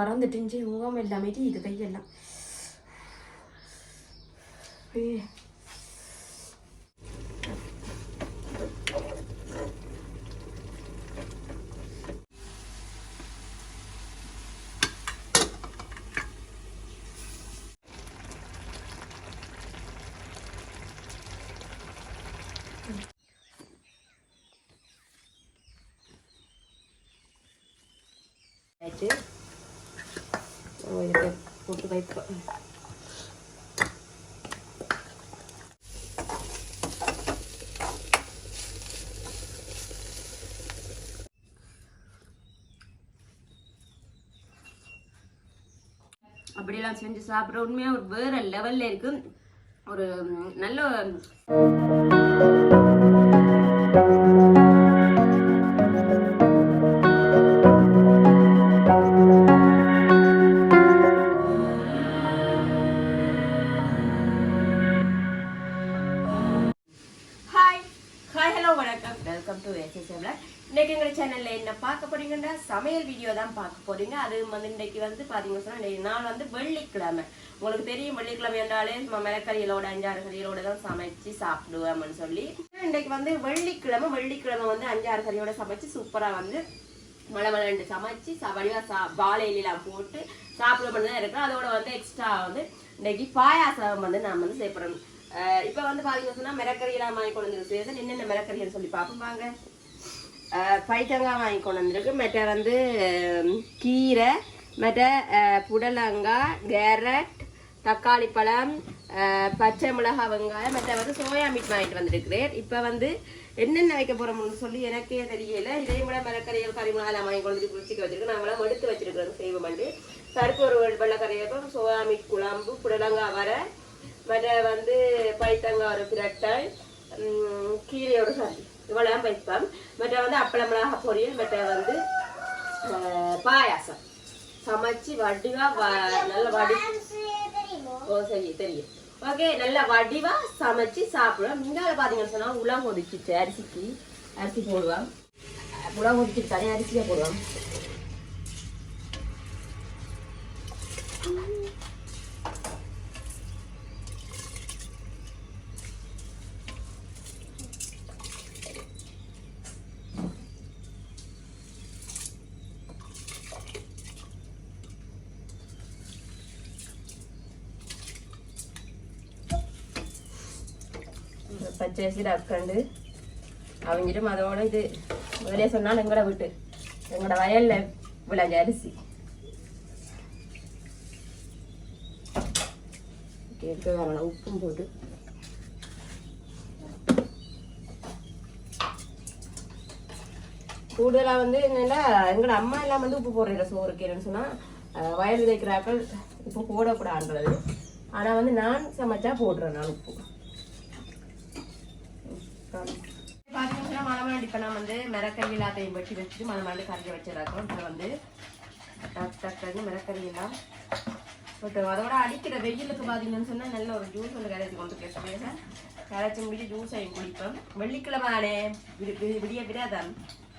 பறந்துட்டுச்சு முகம் எல்லாமே இது கையெல்லாம் ஐயே. ஆயிடுச்சு நம்ம இதுக்கு போட்டு வைப்போம் அப்படியெல்லாம் செஞ்சு சாப்பிட்ற உண்மையாக ஒரு வேற லெவல்ல இருக்கு. ஒரு நல்ல என்றாலே அஞ்சாறு கறிகளோட தான் சமைச்சு சாப்பிடுவோம்னு சொல்லி. இன்னைக்கு வந்து வெள்ளிக்கிழமை வெள்ளிக்கிழமை வந்து அஞ்சாறு கறியோட சமைச்சு சூப்பரா வந்து மழை மலண்டு சமைச்சு ச- வடிவா சா வாழையிலாம் போட்டு சாப்பிட தான் இருக்கிறோம் அதோட வந்து எக்ஸ்ட்ரா வந்து இன்னைக்கு பாயாசம் வந்து நான் வந்து சேர்ப்படுறோம் இப்போ வந்து பாத்தீங்கன்னா சொன்னா மிளக்கறியெல்லாம் வாங்கி கொண்டு வந்து சேசன் என்னென்ன மிளக்கறின்னு சொல்லி பார்ப்போம் வாங்க. பைத்தங்காய் வாங்கி கொண்டு வந்திருக்கு. மற்ற வந்து கீரை மற்ற புடலங்காய் கேரட் தக்காளி பழம் பச்சை மிளகா வெங்காயம் மற்ற வந்து சோயா மீட் வாங்கிட்டு வந்திருக்கிறேன். இப்போ வந்து என்னென்ன வைக்க போகிறோம்னு சொல்லி எனக்கே தெரியல. இதையும் விட மிளக்கறிகள் கறிமிளகாய் எல்லாம் வாங்கி கொண்டு வந்து குளிச்சிக்க வச்சிருக்கேன். நம்மளாம் எடுத்து வச்சிருக்கிறோம் செய்வோம் வந்து கருப்பு ஒரு வெள்ளக்கறியாக்கும் சோயா மீட் குழம்பு புடலங்காய் வர மற்ற வந்து பைத்தங்காய் ஒரு பிரட்டல் கீரை ஒரு சாரி இவ்வளோதான் வைப்போம் மற்ற வந்து அப்பள மிளகா பொரியல் மற்ற வந்து பாயாசம். சமைச்சு வடிவா வ- நல்ல வடி ஓ சரி தெரியும். ஓகே நல்லா வடிவா சமைச்சு சாப்பிடுவோம் முன்னால பாத்தீங்கன்னு சொன்னா உலகம் ஒதுக்கிச்சு அரிசிக்கு. அரிசி போடுவோம் உலகம் ஒதுக்கிட்டு தனியாக அரிசியாக போடுவோம் இந்த ரக்கண்டு அக்கண்டு அவங்கிட்டும் அதோட இது முதலே சொன்னால் எங்கட வீட்டு எங்கட வயல்ல விளைஞ்ச அரிசி கேட்டு வரலாம் உப்பும் போட்டு கூடுதலாக வந்து என்னென்னா எங்களோட அம்மா எல்லாம் வந்து உப்பு போடுற சோறுக்கு என்னன்னு சொன்னால் வயல் விதைக்கிறாக்கள் உப்பு போடக்கூடாதுன்றது ஆனால் வந்து நான் சமைச்சா போடுறேன் நான் உப்பு பார்த்தீங்கன்னா மலமாடி இப்போ நான் வந்து மிளக்கறி எல்லாத்தையும் வெட்டி வச்சுட்டு மாதிரி கரைச்சி வச்சிடறோம் இப்போ வந்து டக் டக்குன்னு எல்லாம் பட் அதோட அடிக்கிற வெயிலுக்கு பார்த்தீங்கன்னு சொன்னால் நல்ல ஒரு ஜூஸ் ஒன்று கரைச்சி கொண்டு கேட்டேன் கரைச்சி முடிச்சு ஜூஸ் ஆகி குடிப்பேன் வெள்ளிக்கிழமை விடிய விடாதான்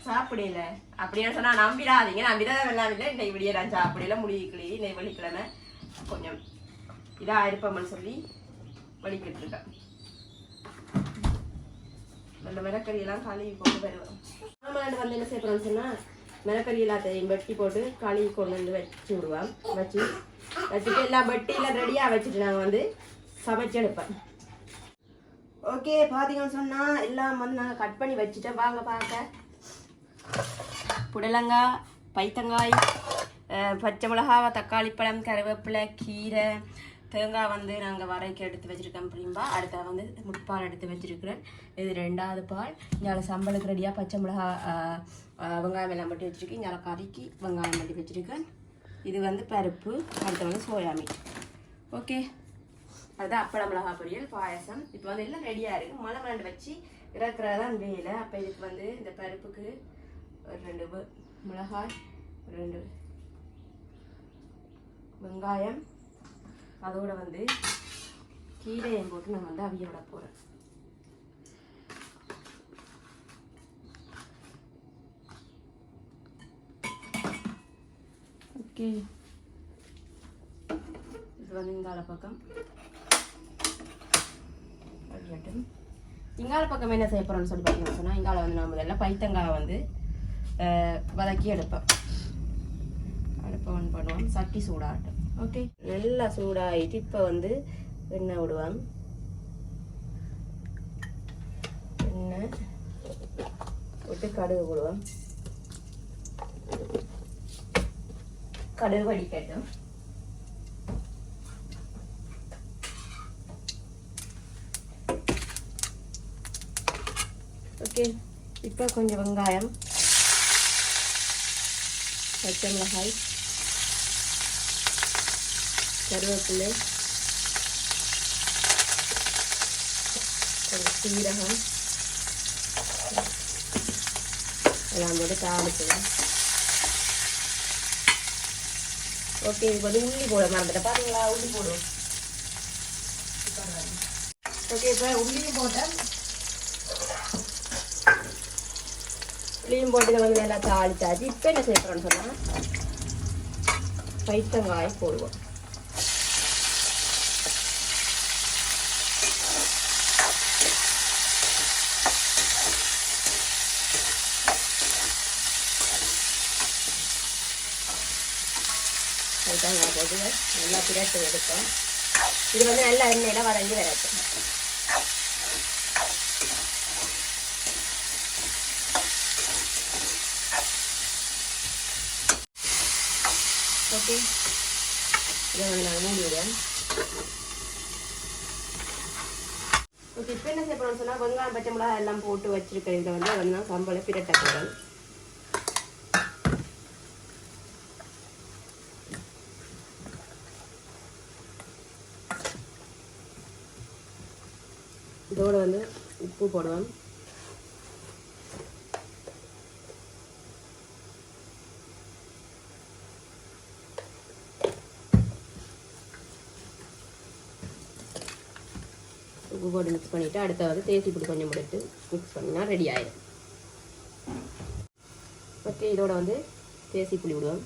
சாப்பிடல. அப்படின்னு சொன்னா நம்பிடாதீங்க. நான் விரதம் எல்லாம் இல்லை இன்னைக்கு விடிய நான் சாப்பிடல. முடிக்கலி இன்னைக்கு வெள்ளிக்கிழமை கொஞ்சம் இதாக இருப்போம்னு சொல்லி வலிக்கிட்டு இருக்கேன். அந்த மிளக்கறி எல்லாம் கழுவி போட்டு வருவோம் மாமனாண்டு வந்து என்ன செய்யப்படுறோம்னு சொன்னால் மிளக்கறி எல்லாத்தையும் வெட்டி போட்டு கழுவி கொண்டு வந்து வச்சு விடுவோம் வச்சு வச்சுட்டு எல்லாம் வெட்டியில் ரெடியாக வச்சுட்டு நாங்கள் வந்து சமைச்சு எடுப்பேன் ஓகே பார்த்தீங்கன்னு சொன்னால் எல்லாம் வந்து நாங்கள் கட் பண்ணி வச்சுட்டேன் வாங்க பார்க்க. புடலங்காய் பைத்தங்காய் பச்சை மிளகாய் தக்காளி பழம் கருவேப்பிலை கீரை தேங்காய் வந்து நாங்கள் வரைக்கு எடுத்து வச்சுருக்கோம் பிரிம்பா அடுத்த வந்து முட்பால் எடுத்து வச்சுருக்கிறேன். இது ரெண்டாவது பால். இங்கே சம்பளுக்கு ரெடியாக பச்சை மிளகா வெங்காயம் எல்லாம் மட்டும் வச்சுருக்கேன். இங்கே கறிக்கு வெங்காயம் மட்டும் வச்சுருக்கேன். இது வந்து பருப்பு அடுத்து வந்து சோயா மீட் ஓகே. அதுதான் அப்பள மிளகா பொரியல் பாயசம். இப்போ வந்து எல்லாம் ரெடியாக இருக்குது மலை மலண்டு வச்சு இறக்குறதான் வேலை. அப்போ இதுக்கு வந்து இந்த பருப்புக்கு ஒரு ரெண்டு மிளகாய் ரெண்டு வெங்காயம் அதோட வந்து கீரையும் போட்டு நான் வந்து அவிய விட போகிறேன் ஓகே. அடுத்து வந்து இங்கால பக்கம். வடிகட்டும் இங்கால பக்கம் என்ன செய்ய போகிறோம்னு சொல்லி பார்த்தீங்கன்னா சொன்னால் இங்கால வந்து நான் முதல்ல பைத்தங்காய் வந்து வதக்கி எடுப்பேன். அடுப்பை ஆன் பண்ணுவோம். சட்டி சூடாகட்டும். ஓகே நல்லா சூடாகிட்டு இப்போ வந்து எண்ணெய் விடுவோம். எண்ணெய் விட்டு கடுகு விடுவோம் கடுகு வடிக்கட்டும். ஓகே இப்போ கொஞ்சம் வெங்காயம் பச்சை மிளகாய் கருவேப்பிலை சீரகம் எல்லாம் போட்டு தாளிச்சுடும் ஓகே இப்போ வந்து உள்ளி போட மறந்துட்டேன். பாருங்களா உள்ளி போடுவோம் ஓகே இப்போ உள்ளியும் போட்டேன். உள்ளியும் போட்டு இதை வந்து நல்லா தாளிச்சாச்சு. இப்போ என்ன செய்யப்படுறோன்னு சொன்னால் பைத்தங்காய் போடுவோம். பைத்தங்காய் நல்லா பிரட்டு எடுக்கும் இது வந்து நல்லா எண்ணெயில் வதங்கி வரட்டும். ஓகே. இதை வந்து நாங்கள் மூடி விடுவோம் ஓகே இப்போ என்ன செய்ய போகிறோம்னு சொன்னால் வெங்காயம் பச்சை மிளகா எல்லாம் போட்டு வச்சிருக்க இதை வந்து வந்து நான் சம்பளை பிரட்ட போகிறேன் இதோட வந்து உப்பு போடுவேன் உப்பு போட்டு மிக்ஸ் பண்ணிவிட்டு அடுத்தாவது தேசி பொடி கொஞ்சம் போட்டு மிக்ஸ் பண்ணினா ரெடி ஆயிடும் ஓகே இதோட வந்து தேசி புளி விடுவோம்.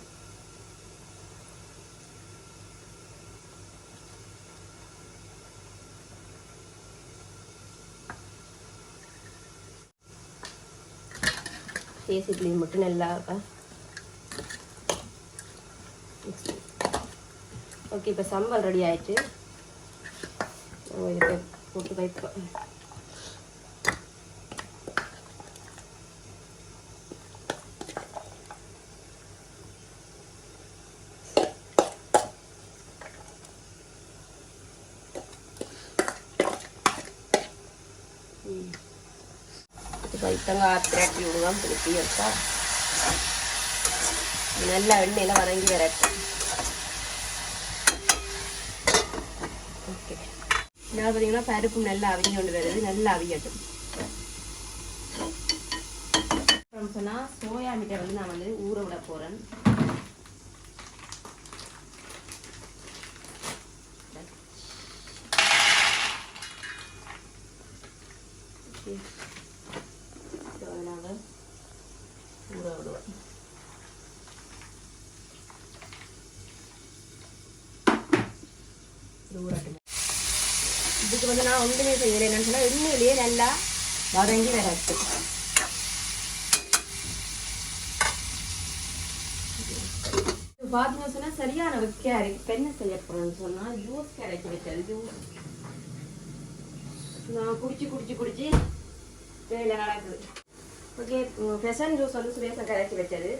தேசி புளி மட்டும் நல்லா மிக்ஸ் ஓகே இப்போ சம்பல் ரெடி ஆயிடுச்சு போட்டு வைப்போம். பைத்தங்காய் திரட்டி விடுவோம். திருப்பி எடுத்தா நல்லா எண்ணெயில் வதங்கி வரட்டும். ஓகே நான் பார்த்தீங்கன்னா பருப்பு நல்லா அவிஞ்சு கொண்டு வருது. நல்லா அவியட்டும். அப்புறம் சொன்னால் சோயா மீட்டை வந்து நான் வந்து ஊற விட போகிறேன் நாங்கள் ஊற விடுவோம் இது ஊறட்டும் இதுக்கு வந்து நான் ஒன்றுமே செய்யலை. என்னன்னு சொன்னால் எண்ணெயிலேயே நல்லா வதங்கி வரட்டும். இது சொன்னால் சரியான வைக்காரு இப்போ என்ன செய்ய போகிறேன்னு சொன்னால் ஜூஸ் கிடைச்சி வச்சது ஜூஸ். நான் குடிச்சு குடிச்சு குடிச்சு வேலை நடக்குது. ஓகே ஃபெசன் ஜூஸ் வந்து சுரேஷன் கரைச்சி வச்சது.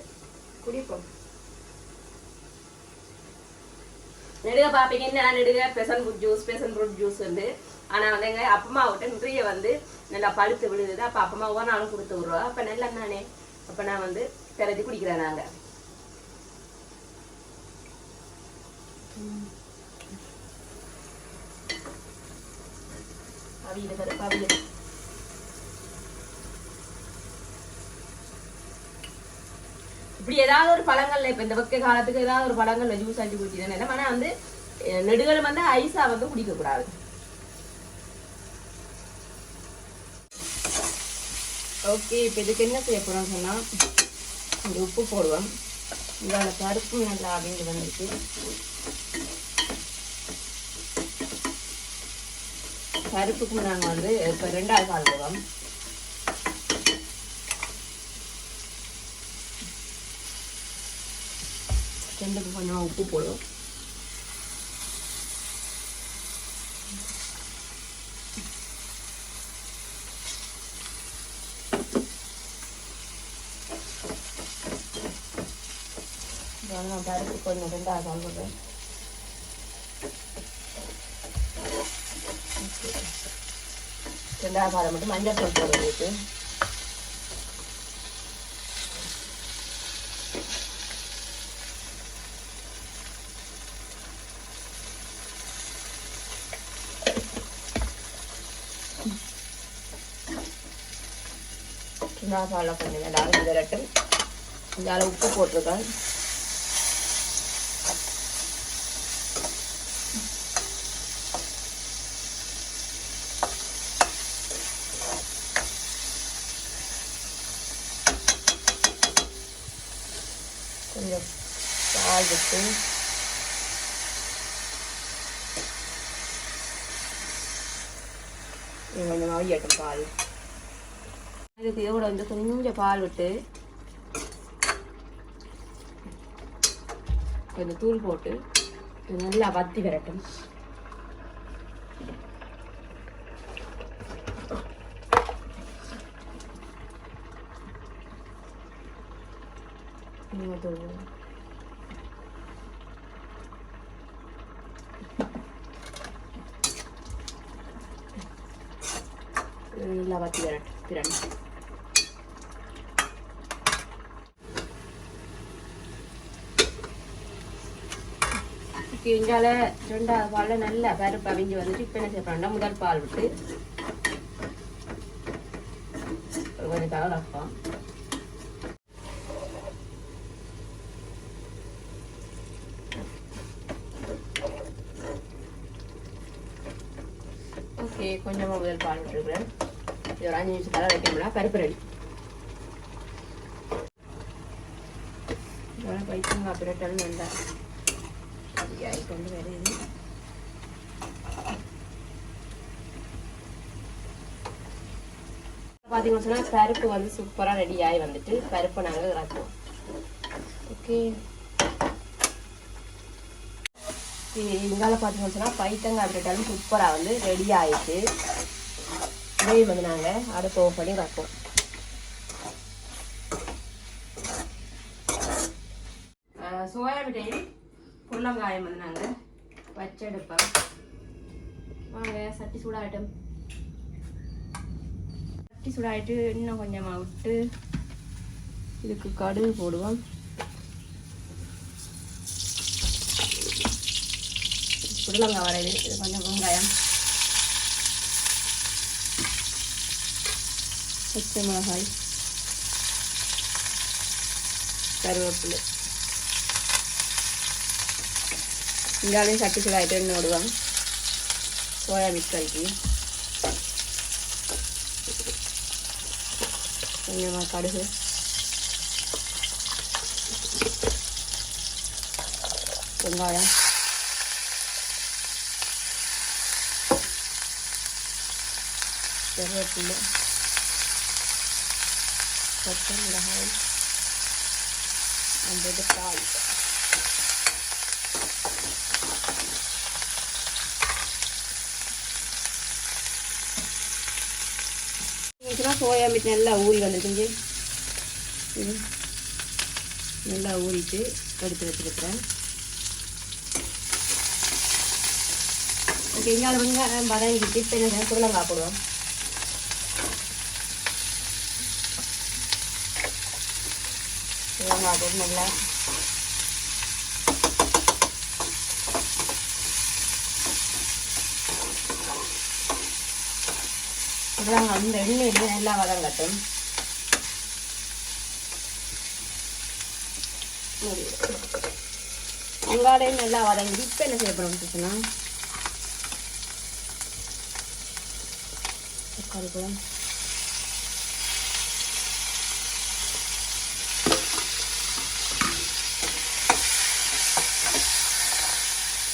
குடிப்போம். நெடுக பாப்பீங்கன்னு என்ன நெடுக passion fruit juice passion fruit juice வந்து. ஆனால் வந்து எங்கள் அப்பமா விட்டு நிறைய வந்து நல்லா பழுத்து விழுது அப்போ அப்பமா நானும் கொடுத்து விட்ருவோம் அப்போ நல்லா நானே அப்போ நான் வந்து கரைச்சி குடிக்கிறேன் நாங்கள் அவியல் பருப்பு இப்படி ஏதாவது ஒரு பழங்கள்ல இப்ப இந்த வெக்க காலத்துக்கு ஏதாவது ஒரு பழங்கள்ல ஜூஸ் அடிச்சு குடிச்சிட்டேன் ஆனால் வந்து நெடுகள் வந்து ஐஸாக வந்து குடிக்கக்கூடாது ஓகே இப்ப இதுக்கு என்ன செய்ய போகிறோம்னு சொன்னா இந்த உப்பு போடுவோம். இதோட பருப்பு நல்லா அப்படின்ட்டு வந்துருக்கு. பருப்புக்கும் நாங்கள் வந்து இப்போ ரெண்டாவது பால் போவோம் ரெண்டுக்கு கொஞ்சமாக உப்பு போடுவோம் நான் பருப்பு கொஞ்சம் ரெண்டாக பால் ரெண்டாவது பாலை மட்டும் மஞ்சள் தூள் போடுறது வேண்டியது ரெண்டாவது பாலை கொஞ்சம் நல்லா விரட்டும் இந்த அளவு உப்பு போட்டிருக்கேன் கொஞ்சம் பால் விட்டு இது கொஞ்சம் அவியட்டும் பால் இதுக்கு இதோட வந்து கொஞ்சம் பால் விட்டு கொஞ்சம் தூள் போட்டு நல்லா வத்தி விரட்டும். நல்லா வத்தி விரட்டும். திரண்டு இஞ்சால ரெண்டாவது பாலில் நல்லா பருப்பு அவிஞ்சு வந்துட்டு இப்போ என்ன செய்யப்படுறா முதல் பால் விட்டு கொஞ்சம் கலர் வைப்போம். ஓகே கொஞ்சமாக முதல் பால் விட்டுருக்குறேன். இது ஒரு அஞ்சு நிமிஷம் தலை வைக்கணும்னா பருப்பு ரெடி. பைத்தங்க அப்புறம் நல்லா வந்தேன் கொண்டு வருது பார்த்தீங்கன்னு சொன்னால் பருப்பு வந்து சூப்பராக ஆகி வந்துட்டு பருப்பை நாங்கள் இறக்குவோம். ஓகே இங்கால பார்த்தீங்கன்னு சொன்னால் பைத்தங்காய் பிரெட்டாலும் சூப்பராக வந்து ரெடி ஆயிட்டு இதையும் வந்து நாங்கள் அடுப்பு ஓப்பன் பண்ணி இறக்குவோம். சோயா மிட்டாயும் புள்ளங்காயம் வந்து நாங்கள் வச்செடுப்போம். வாங்க சட்டி சூடாகட்டும். சட்டி சூடாகிட்டு இன்னும் கொஞ்சமாக விட்டு இதுக்கு கடுகு போடுவோம். புடலங்காய் வரையுது. இது கொஞ்சம் வெங்காயம். பச்சை மிளகாய். கருவேப்பிலை. இங்காலையும் சட்டி சூடாகிட்டு எண்ணெய் விடுவாங்க சோயா மிக்ஸ் கறிக்கு கொஞ்சமாக கடுகு வெங்காயம் கருவேப்பிலை பச்சை மிளகாய் அந்த இது பால் அப்புறம் சோயா மீட் நல்லா ஊறி வந்துருக்குங்க நல்லா ஊறிட்டு எடுத்து வச்சுருக்கிறேன். ஓகே இங்கே வெங்காயம் வதங்கிட்டு இப்போ என்ன புடலங்காய் போடுவோம். புடலங்காய் போட்டு நல்லா அப்புறம் அந்த எண்ணெயிலே நல்லா வதங்கட்டும்? வெங்காயம் நல்லா வதங்கி இப்போ என்ன செய்யப்படும் சொன்னா தக்காளி பழம்.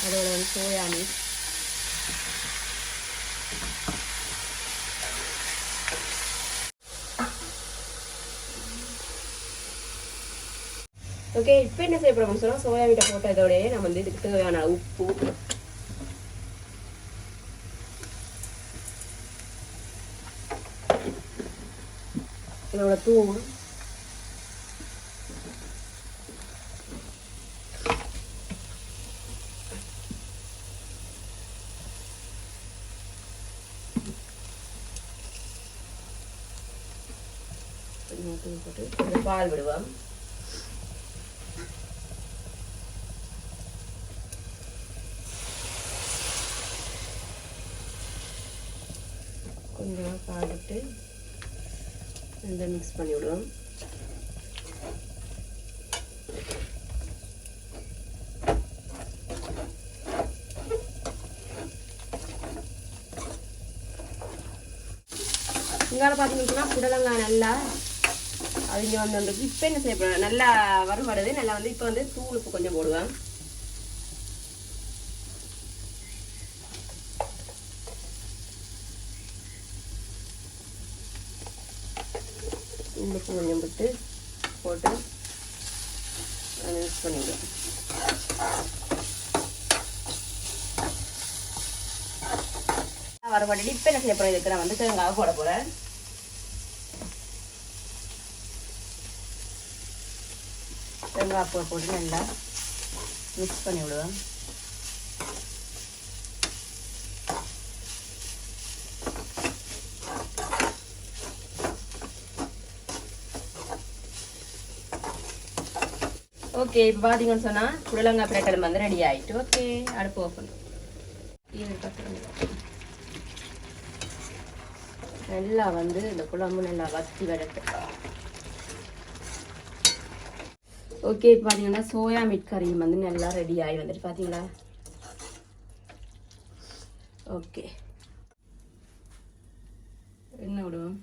அதோட வந்து சோயா மீட் ஓகே இப்போ என்ன செய்ய போகிறோம் சொன்னால் சோயா மீட்டை போட்டதோடய நம்ம வந்து இதுக்கு தேவையான உப்பு. இதோட தூள். போட்டு பால் விடுவோம் கொஞ்சமாக பால் விட்டு ரெண்டை மிக்ஸ் பண்ணி விடுவோம் இங்கால பார்த்தீங்கன்னா புடலங்காய் நல்லா அவங்க வந்து அந்த இப்போ என்ன செய்ய போகிறேன் நல்லா வறுபடுது நல்லா வந்து இப்போ வந்து தூள் உப்பு கொஞ்சம் போடுவேன் தூள் உப்பு கொஞ்சம் விட்டு போட்டு அதை மிக்ஸ் பண்ணிவிடுவேன் வரப்பட்டு இப்போ என்ன செய்ய போகிறேன் இதுக்கு நான் வந்து தேங்காய் போட போகிறேன் தேங்காய் பூ போட்டு நல்லா மிக்ஸ் பண்ணி விடுவேன் ஓகே இப்போ பார்த்தீங்கன்னு சொன்னால் புடலங்காய் பிரட்டல் வந்து ரெடி ஆயிட்டு ஓகே அடுப்பு ஓப்பன் நல்லா வந்து இந்த குழம்பு நல்லா வத்தி வரட்டு ஓகே இப்போ பார்த்தீங்கன்னா சோயா மீட் கறியும் வந்து நல்லா ரெடி ஆகி வந்துட்டு பார்த்தீங்களா ஓகே என்ன விடுவோம்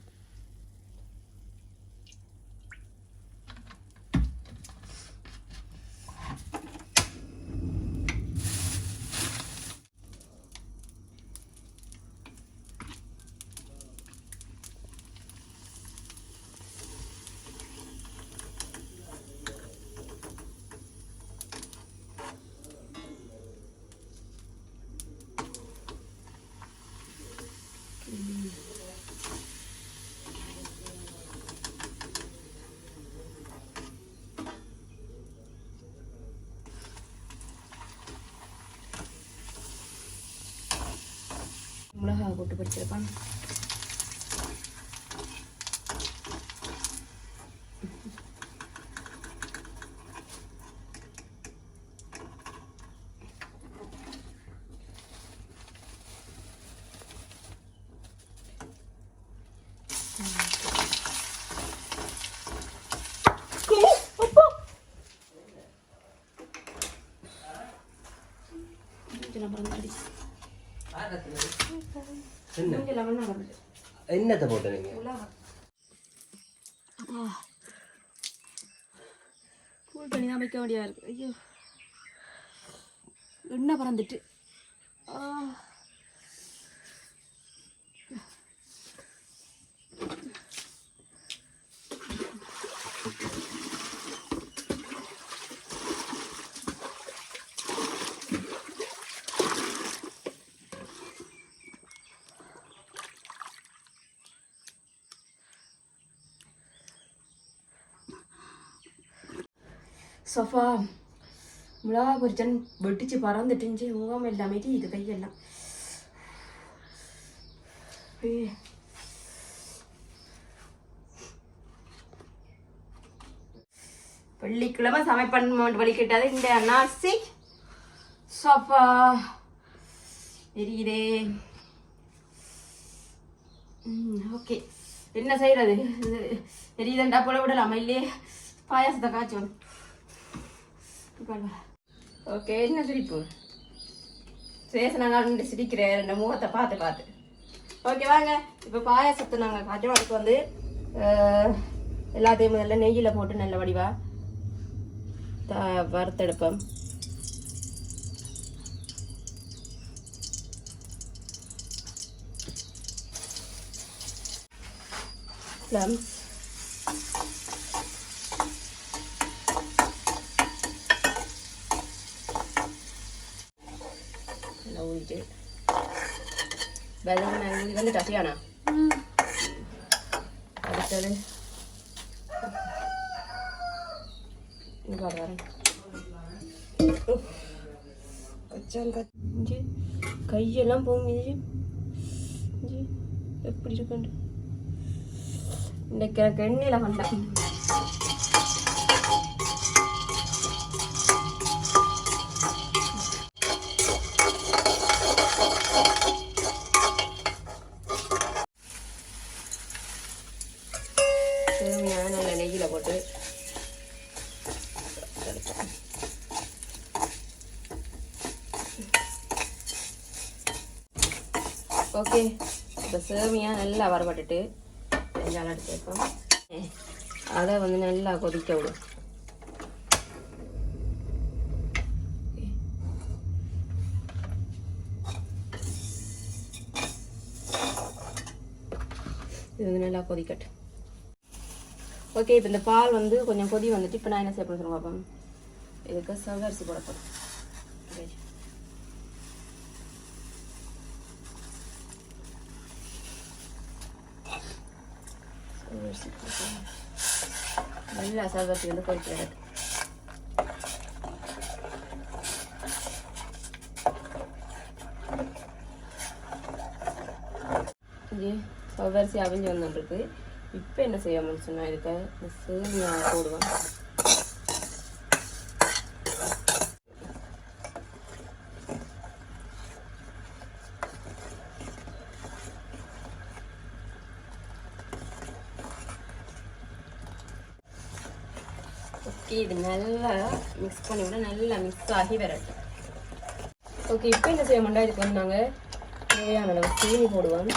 மிளகா போட்டு படிச்சிருப்பான் என்னத்தை போட்டு நீங்க கூல் பண்ணி தான் வைக்க வேண்டியதாக இருக்கு. ஐயோ. எண்ணெய் பறந்துட்டு? ஆ. சோஃபா மிளகா பொரிச்சன் வெட்டிச்சு பறந்துட்டுச்சு முகம் எல்லாமே இது கையெல்லாம் வெள்ளிக்கிழமை சமைப்பன் வலிக்கிட்டது இந்த அன்னாசி சோஃபா எரியுதே ஓகே என்ன செய்யறது எரியுதண்டா போல விடலாமா இல்லையே பாயாசத்தை காய்ச்சோம் ஓகே என்ன சிரிப்பு? சேசனாங்க ரெண்டு சிரிக்கிறேன் ரெண்டு முகத்தை பார்த்து பார்த்து. ஓகே வாங்க. இப்போ பாயாசத்தை நாங்கள் காய்ச்சோம் அதுக்கு வந்து எல்லாத்தையும் முதல்ல நெய்யில் போட்டு நல்ல வடிவா த வறுத்தெடுப்போம். ப்ளம்ஸ் நல்லா ஊறிட்டு வெள்ளம் ஊறி வந்து டசியானா அடுத்தது. இங்க கையெல்லாம் போங்குது எப்படி இருக்குண்டு இன்னைக்கு எனக்கு எண்ணெயில் வந்தேன். நல்லா வரப்பட்டுட்டு வெங்காயம் எடுத்து வைப்போம். அதை வந்து நல்லா கொதிக்க விடும் இது வந்து நல்லா கொதிக்கட்டும் ஓகே இப்போ இந்த பால் வந்து கொஞ்சம் கொதி வந்துட்டு இப்போ நான் என்ன செய்ய போகிறேன் பார்ப்போம் இதுக்கு சவரிசி போட போகிறேன் சவரிசி போட்டு நல்லா சவரிசி வந்து கொதிக்கிறது இது சவரிசி அவிஞ்சு வந்துருக்கு இப்போ என்ன செய்யணும்னு சொன்னால் இதுக்கு இந்த சேமியா போடுவேன் ஓகே இது நல்லா மிக்ஸ் பண்ணி விட நல்லா மிக்ஸ் ஆகி வரட்டும். ஓகே இப்போ என்ன செய்ய மாட்டா இதுக்கு வந்து நாங்கள் தேவையான அளவு சீனி போடுவோம்.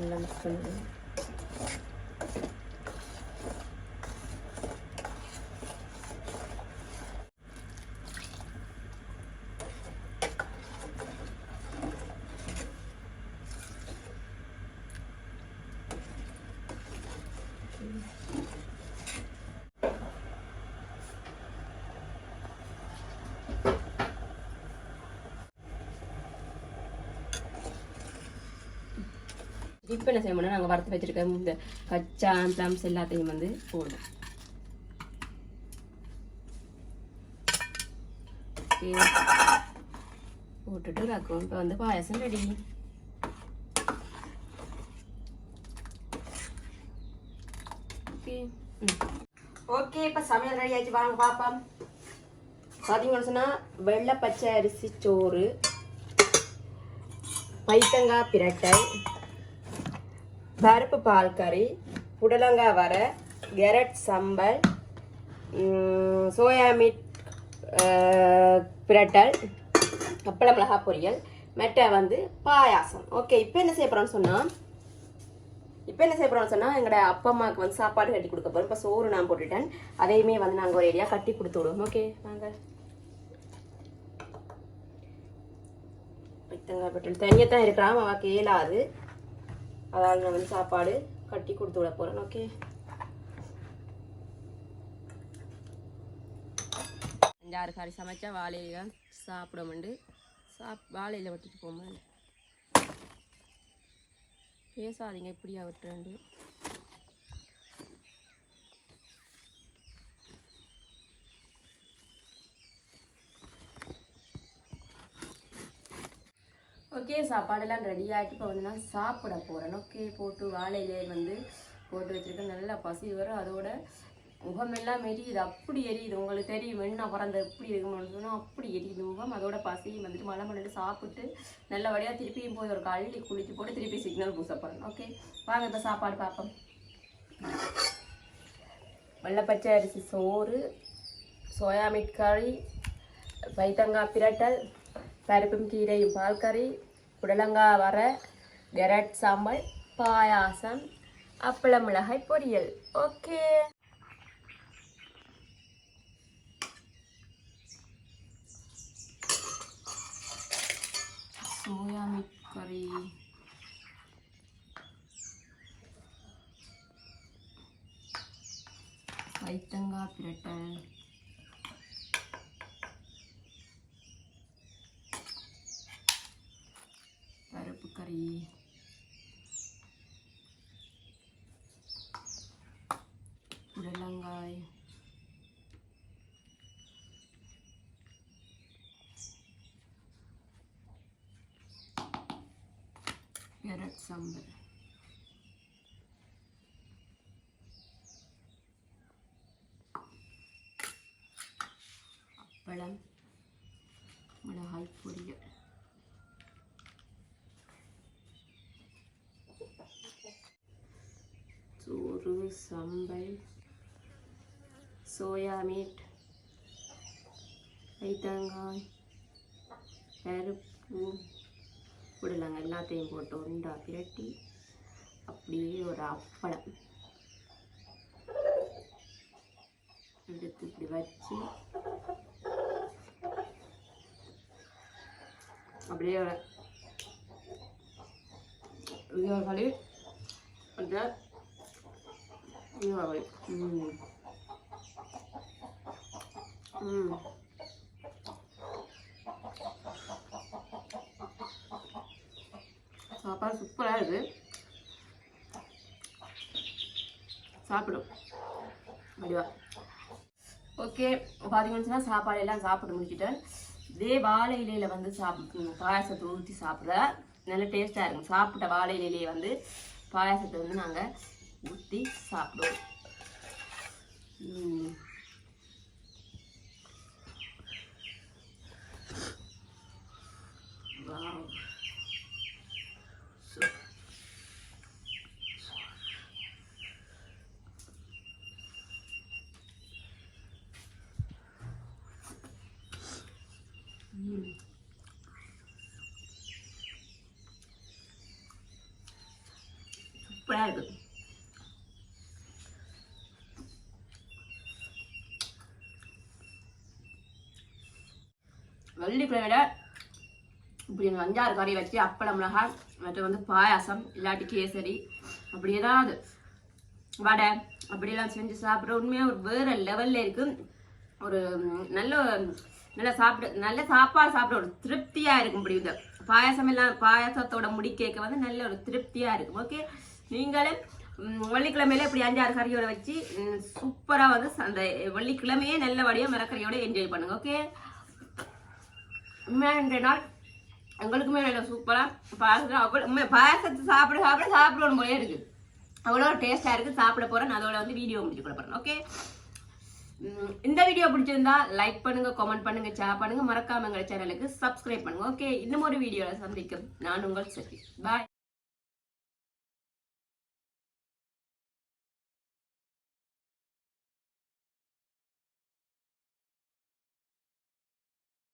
நல்லா மிக்ஸ் பண்ணிடுவோம். இப்போ என்ன செய்யணும்னா நாங்கள் வறுத்து வச்சுருக்க இந்த கச்சா பிளம்ஸ் எல்லாத்தையும் வந்து போடுவோம் போட்டுட்டு ரக்கம் இப்போ வந்து பாயாசம் ரெடி ஓகே இப்போ சமையல் ரெடி ஆயிடுச்சு. வாங்க பாப்போம். பார்த்தீங்கன்னு சொன்னால் வெள்ளை பச்சை அரிசி சோறு பைத்தங்காய் பிரட்டை பருப்பு பால் கறி புடலங்காய் வரை கேரட் சம்பல் சோயா மீட் பிரட்டல் அப்பள மிளகா பொரியல் மெட்டை வந்து பாயாசம். ஓகே இப்போ என்ன செய்ய போகிறோம்னு சொன்னால் இப்போ என்ன செய்ய போகிறோம்னு சொன்னால் எங்களோட அப்பா அம்மாவுக்கு வந்து சாப்பாடு கட்டி கொடுக்க போகிறோம் இப்போ சோறு நான் போட்டுட்டேன். அதையுமே வந்து நாங்கள் ஒரு ஏரியா கட்டி கொடுத்து விடுவோம். ஓகே நாங்கள் பைத்தங்காய் தனியாக தான் இருக்கிறான் அவன் கேளாது அதால் நான் வந்து சாப்பாடு கட்டி கொடுத்து விட போகிறேன் ஓகே அஞ்சாறு காரி சமைச்சா வாழையில சாப்பிட மாண்டு சாப் வாழையில் விட்டுட்டு போகும்போது பேசாதீங்க இப்படியா விட்டுறேன் ஓகே சாப்பாடெல்லாம் ரெடி ஆகிட்டு இப்போ வந்து நான் சாப்பிட போகிறேன் ஓகே போட்டு வாழையிலே வந்து போட்டு வச்சுருக்கேன். நல்லா பசி வரும் அதோட முகமெல்லாம் எரியுது அப்படி எரியுது. உங்களுக்கு தெரியும் வெண்ணா பிறந்த எப்படி இருக்கும்னு சொன்னால் அப்படி எரியுது முகம். அதோட பசியும் வந்துட்டு மழை மண்ணிட்டு சாப்பிட்டு நல்லபடியாக திருப்பியும் போய் ஒரு கள்ளி குளிச்சு போட்டு திருப்பி சிக்னல் பூச போகிறேன் ஓகே வாங்க இப்போ சாப்பாடு பார்ப்போம். வெள்ளப்பச்சை அரிசி சோறு சோயா மீட் கறி பைத்தங்காய் பிரட்டல் பருப்பும் கீரையும் பால் கறி புடலங்காய் வர கெரட் சாம்பல் பாயாசம் அப்பள மிளகாய் பொரியல். ஓகே. சோயா மீட் கறி. வைத்தங்காய் பிரட்டல் பருப்பு கறி புடலங்காய் கேரட் சாம்பார் அப்பளம் மிளகாய் பொரியல் சோறு சம்பல் சோயா மீட் ஐத்தங்காய் பருப்பு விடலாங்க எல்லாத்தையும் போட்டு உண்டா பிரட்டி அப்படியே ஒரு அப்பளம் எடுத்து இப்படி வச்சு அப்படியே ஒரு இது ஒரு அந்த இது ம். ம். சாப்பாடு சூப்பராக இருக்குது சாப்பிடும். அப்படிவா ஓகே பார்த்தீங்கன்னா சாப்பாடு எல்லாம் சாப்பிட்டு முடிச்சுட்டேன். இதே வாழை இலையில் வந்து சாப்பிட்டு பாயாசத்தை ஊற்றி சாப்பிட்ற நல்ல டேஸ்ட்டாக இருக்கும். சாப்பிட்ட வாழை இலையிலேயே வந்து பாயாசத்தை வந்து நாங்கள் ஊற்றி சாப்பிடுவோம். ம். Wow. So. இப்படி இந்த அஞ்சாறு கறி வச்சு அப்பளம் மிளகாய் மற்ற வந்து பாயாசம் இல்லாட்டி கேசரி அப்படி அது வடை அப்படியெல்லாம் செஞ்சு சாப்பிட்ற உண்மையாக ஒரு வேற லெவல்ல இருக்கு ஒரு நல்ல நல்ல சாப்பிட நல்ல சாப்பாடு சாப்பிட ஒரு திருப்தியா இருக்கும் இப்படி இந்த பாயாசம் எல்லாம் பாயாசத்தோட முடி கேட்க வந்து நல்ல ஒரு திருப்தியா இருக்கும் ஓகே நீங்களும் வெள்ளிக்கிழமையில இப்படி அஞ்சாறு கறியோட வச்சு சூப்பராக சூப்பரா வந்து அந்த வெள்ளிக்கிழமையே நல்லபடியா மரக்கறியோட என்ஜாய் பண்ணுங்க ஓகே உண்மையாக நாள் எங்களுக்குமே நல்லா சூப்பராக பாயசம் அவ்வளோ உண்மை சாப்பிட சாப்பிட சாப்பிடணும் போலே இருக்கு. அவ்வளோ டேஸ்ட்டாக இருக்குது சாப்பிட போகிறேன் அதோட வந்து வீடியோ முடிச்சு கூட போகிறேன் ஓகே இந்த வீடியோ பிடிச்சிருந்தா லைக் பண்ணுங்க கமெண்ட் பண்ணுங்க ஷேர் பண்ணுங்க. மறக்காம எங்க சேனலுக்கு சப்ஸ்கிரைப் பண்ணுங்க ஓகே இன்னும் ஒரு வீடியோவில் சந்திக்கும். நான் உங்கள் சக்தி. பாய்